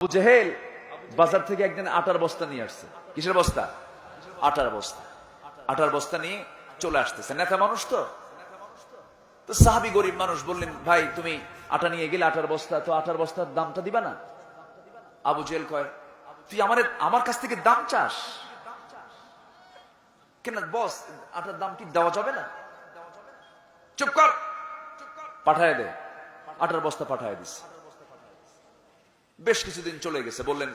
আবু জেহেল বাজার থেকে একদিন আটার বস্তা নিয়ে আসছে। কিসের বস্তা? আটার বস্তা। আটার বস্তা নিয়ে চলে আসতেছে। নেতা মানুষ তো। তো সাহাবি গরিব মানুষ বললেন, ভাই, তুমি আটা নিয়ে গেলে আটার বস্তা, তো আটার বস্তার দামটা দিবা না? আবু জেল কয়, তুই আমার আমার কাছ থেকে দাম চাস? কেন বস, আটার দাম কি দেওয়া যাবে না? চুপ কর। পাঠায় দে। আটার বস্তা পাঠায় দিস বেশ কিছুদিন চলে গেছে। বললেন,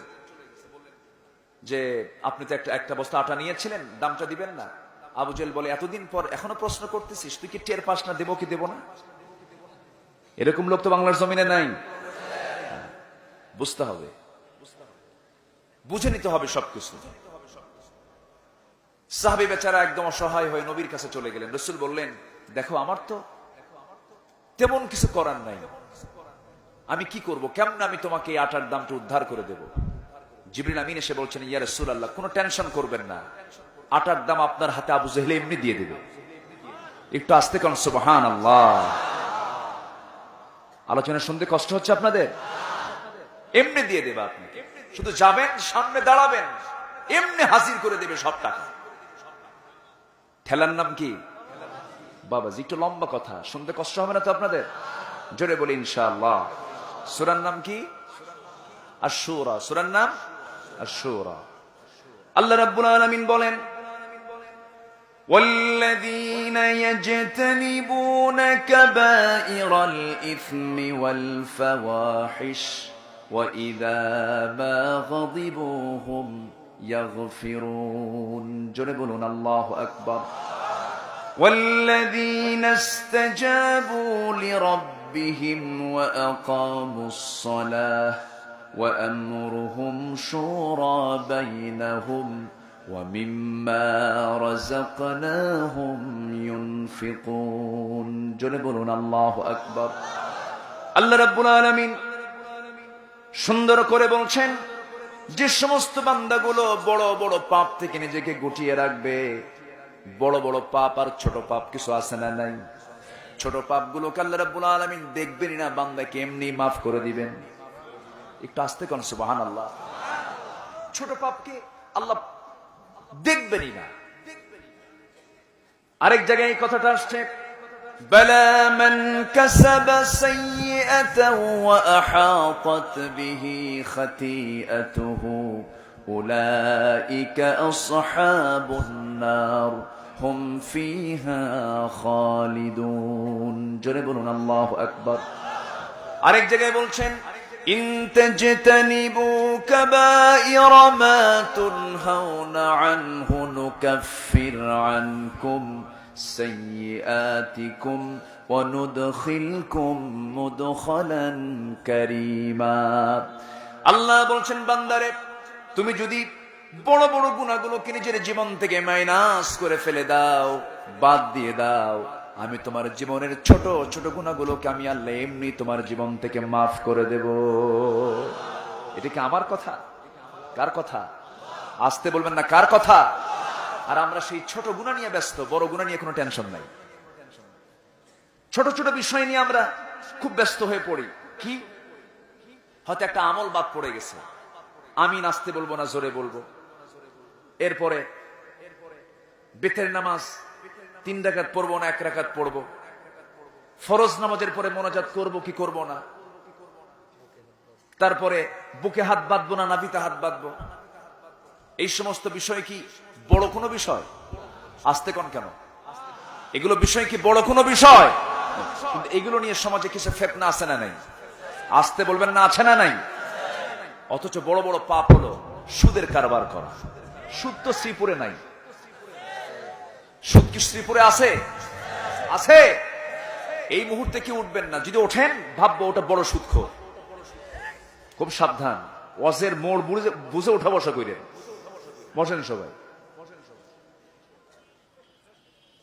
যে আপনি তো একটা একটা বস্তা আটা নিয়েছিলেন, দামটা দিবেন না। আবু জেল বলে, এতদিন পর এখনও প্রশ্ন করতেছিস, তুই কি টের পাস না, দেবো কি দেবো না? এরকম লোক তো বাংলার জমিনে নাই। বুঝতে হবে। বুঝে নিতে হবে সবকিছু। সাহাবি বেচারা একদম অসহায় হয়ে নবীর কাছে চলে গেলেন। রসুল বললেন, দেখো আমার তো তেমন কিছু করার নাই। আমি কি করব? কেমন আমি তোমাকে এই আটার দামটা উদ্ধার করে দেব? জিবরিল আমিন এসে বলছেন, ইয়া রসুল আল্লাহ কোনো টেনশন করবেন না। আটার দাম আপনার হাতে আবু জেহলে এমনি দিয়ে দেবে। একটু আসতে কারণ সুবহান আল্লাহ আলোচনা শুনতে কষ্ট হচ্ছে আপনাদের? এমনি দিয়ে দেবে আপনি শুধু যাবেন, সামনে দাঁড়াবেন, এমনি হাজির করে দেবে সব টাকা। ঠেলার নাম কি? বাবাজি, একটু লম্বা কথা, শুনতে কষ্ট হবে না তো আপনাদের? জোরে বলি, ইনশাআল্লাহ। সুরার নাম কি আশুরা সুরার নাম আশুরা আল্লাহ রাব্বুল আলামিন বলেন والذين يجتنبون كبائر الإثم والفواحش وإذا ما غضبوا هم يغفرون جربون الله أكبر والذين استجابوا لربهم وأقاموا الصلاة وأمرهم شورى بينهم ومما رزقناهم ينفقون جربون الله أكبر আল্লাহ রাব্বুল আলামিন সুন্দর করে বলছেন যে সমস্ত বান্দাগুলো বড় বড় পাপ থেকে নিজেকে গুটিয়ে রাখবে বড় বড় পাপ আর ছোট পাপ কিছু আছে না নাই ছোট পাপগুলো আল্লাহ রাব্বুল আলামিন দেখবেনই না বান্দাকে এমনি মাফ করে দিবেন একটু আসতে কোন সুবহানাল্লাহ ছোট পাপকে আল্লাহ দেখবেনই না আরেক জায়গায় এই কথাটা আসছে بلى من كسب سيئة وأحاطت به خطيئته أولئك أصحاب النار هم فيها خالدون جربون الله أكبر আরেক জায়গায় বলছেন إن تجتنبوا كبائر ما تنهون عنه نكفر عنكم سيئاتكم وندخلكم مدخلا كريما আল্লাহ বলছেন বান্দারে তুমি যদি বড় বড় গুণাগুলোকে নিজের জীবন থেকে মাইনাস করে ফেলে দাও, বাদ দিয়ে দাও। আমি তোমার জীবনের ছোট ছোট গুণাগুলোকে আমি আল্লাহ এমনি তোমার জীবন থেকে মাফ করে দেব। এটা কি আমার কথা? কার কথা? আসতে বলবেন না, কার কথা? আর আমরা সেই ছোট গুণা নিয়ে ব্যস্ত, বড় গুণা নিয়ে কোনো টেনশন নাই। ছোট ছোট বিষয় নিয়ে আমরা খুব ব্যস্ত হয়ে পড়ি। কি? হয়তো একটা আমল বাদ পড়ে গেছে। আমি নাচতে বলব না, জোরে বলব। এরপরে বেতের নামাজ, তিন রাকাত পড়ব না, এক রাকাত পড়ব। ফরজ নামাজের পরে মোনাজাত করব কি করব না? তারপরে বুকে হাত বাঁধবো না নাবিতে হাত বাঁধবো? এই সমস্ত বিষয় কি বড় কোনো বিষয়? আসতে কোন কেন? এগুলো বিষয় কি বড় কোনো বিষয়? এগুলো নিয়ে সমাজে কিছু ফেতনা আছে না নাই? আসতে বলবেন না, আছে না নাই? অথচ বড় বড় পাপ হলো সুদের কারবার করা। সুদ তো শ্রীপুরে নাই। সুদ কি শ্রীপুরে আছে? আছে? এই মুহূর্তে কি উঠবেন না? যদি ওঠেন, ভাববো ওটা বড় সুদখ খুব সাবধান। ওয়াজের মোড় বুঝে উঠা বসা করে বসেন সবাই।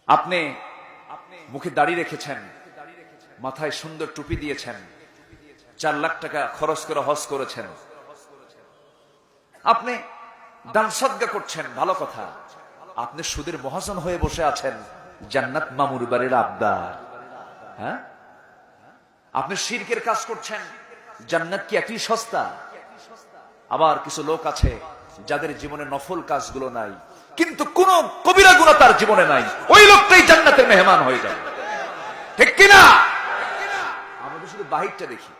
আপনি মুখে দাড়ি রেখেছেন, মাথায় সুন্দর টুপি দিয়েছেন, চার লাখ টাকা খরচ করে হজ করেছেন। আপনি দান করছেন, ভালো কথা। আপনি সুদের মহাজন হয়ে বসে আছেন, জান্নাত মামুর বাড়ির আবদার। হ্যাঁ? আপনি শিরকের কাজ করছেন, জান্নাত কি একই সস্তা? আবার কিছু লোক আছে যাদের জীবনে নফল কাজগুলো নাই, কিন্তু কোন কবিরা গুণা তার জীবনে নাই। ওই লোকটাই জান্নাতের মেহমান হয়ে যাবে। ঠিক কিনা? আমাদের শুধু বাহিরটা দেখি।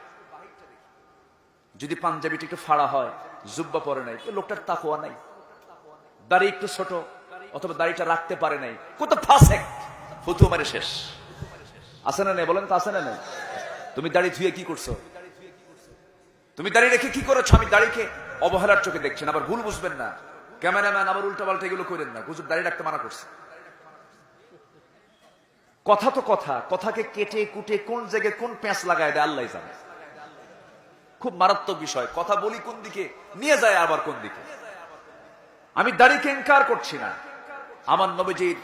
যদি পাঞ্জাবিটা একটু ফাড়া হয়, জুব্বা পরে নাই লোকটার তাকোয়া নাই। দাড়ি একটু ছোট, অথবা দাড়িটা রাখতে পারে নাই। কত ফাঁসে ফুতু মারে শেষ। আছে না নেই? বলেন তো আছে না তুমি দাড়ি ধুয়ে কি করছ? তুমি দাড়ি রেখে কি করেছ? আমি দাড়িকে অবহেলার চোখে দেখছেন আবার ভুল বুঝবেন না। ক্যামেরাম্যান আবার উল্টা পাল্টা এগুলো করেন না। হুজুর দাড়ি রাখতে মানা করছে। কথা তো কথা, কথাকে কেটে কুটে কোন জায়গায় কোন প্যাঁচ লাগায় দেয় আল্লাহ জানে। মারাত্মক বিষয়। কথা বলি কোন দিকে, নিয়ে যায় আবার কোন দিকে। আমি দাড়িকে ইনকার করছি না। আমার নবীজির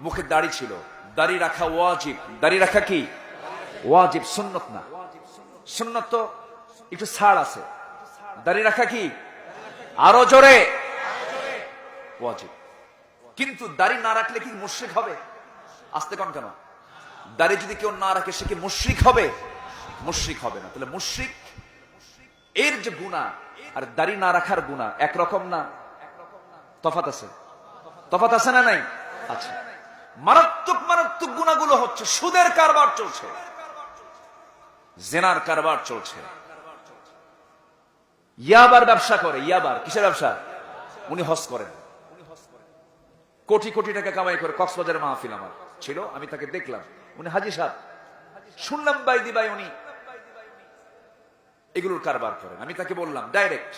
মুখে দাড়ি ছিল। দাড়ি রাখা ওয়াজিব। দাড়ি রাখা কি? ওয়াজিব, সুন্নত না। সুন্নত তো একটু ছাড় আছে। দাড়ি রাখা কি? আরও জোরে। ওয়াজিব। কিন্তু দাড়ি না রাখলে কি মুশ্রিক হবে? আসতে কন কেন? দাড়ি যদি কেউ না রাখে, সে কি মুশ্রিক হবে? মুশ্রিক হবে না। তাহলে মুশ্রিক এর যে গুণা, আর দাড়ি না রাখার গুণা, একরকম না? তফাত আছে? তফাত আছে না নাই? আচ্ছা। মারাত্মক মারাত্মক গুণাগুলো হচ্ছে, সুদের কারবার চলছে। জেনার কারবার চলছে। ইয়াবার ব্যবসা করে, ইয়াবার। কিসের ব্যবসা? উনি হস করেন। কোটি কোটি টাকা কামাই করে, কক্সবাজারের মাহফিল আমার। ছিল, আমি তাকে দেখলাম। উনি হাজি সাহেব। শুনলাম বাইদি বাই উনি এগুলোর কারবার করেন। আমি তাকে বললাম ডাইরেক্ট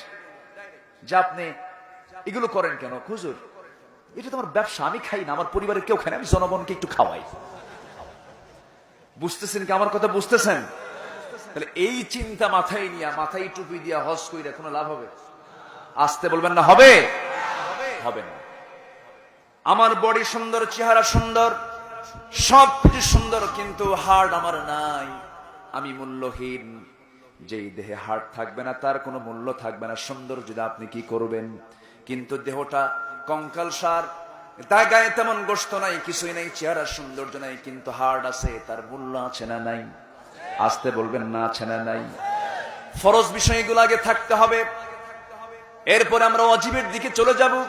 যে আপনি এগুলো করেন কেন? খুজুর এটা তোমার ব্যবসা, আমি খাই না, আমার পরিবারের কেউ না, আমি জনগণকে একটু খাওয়াই। বুঝতেছেন কি আমার কথা বুঝতেছেন? তাহলে এই চিন্তা মাথায় নিয়ে, মাথায় টুপি দিয়া হস কইরা কোনো লাভ হবে? আসতে বলবেন না, হবে? হবে না। আমার বডি সুন্দর, চেহারা সুন্দর সব কিছু সুন্দর, কিন্তু হার্ট আমার নাই, আমি মূল্যহীন। যেই দেহে হার্ট থাকবে না, তার কোনো মূল্য থাকবে না। সুন্দর যদি আপনি কি করবেন? কিন্তু দেহটা কঙ্কাল সার, তার গায়ে তেমন গোস্ত নাই, কিছুই নাই চেহারা সৌন্দর্য নাই, কিন্তু হার্ট আছে, তার মূল্য আছে না নাই? আসতে বলবেন, না আছে না নাই? ফরজ বিষয়গুলো আগে থাকতে হবে। এরপরে আমরা অজীবের দিকে চলে যাব।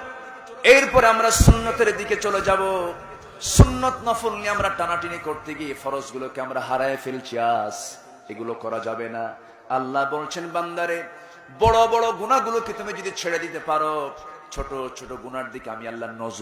এরপরে আমরা সুন্নতের দিকে চলে যাব। সুন্নত নফল নিয়ে আমরা টানাটিনি করতে গিয়ে ফরজগুলোকে আমরা হারায় ফেলছি, আস। এগুলো করা যাবে না। আল্লাহ বলছেন, বান্দারে, বড় বড় গুণাগুলোকে তুমি যদি ছেড়ে দিতে পারো, ছোট ছোট গুনার দিকে আমি আল্লাহ নজর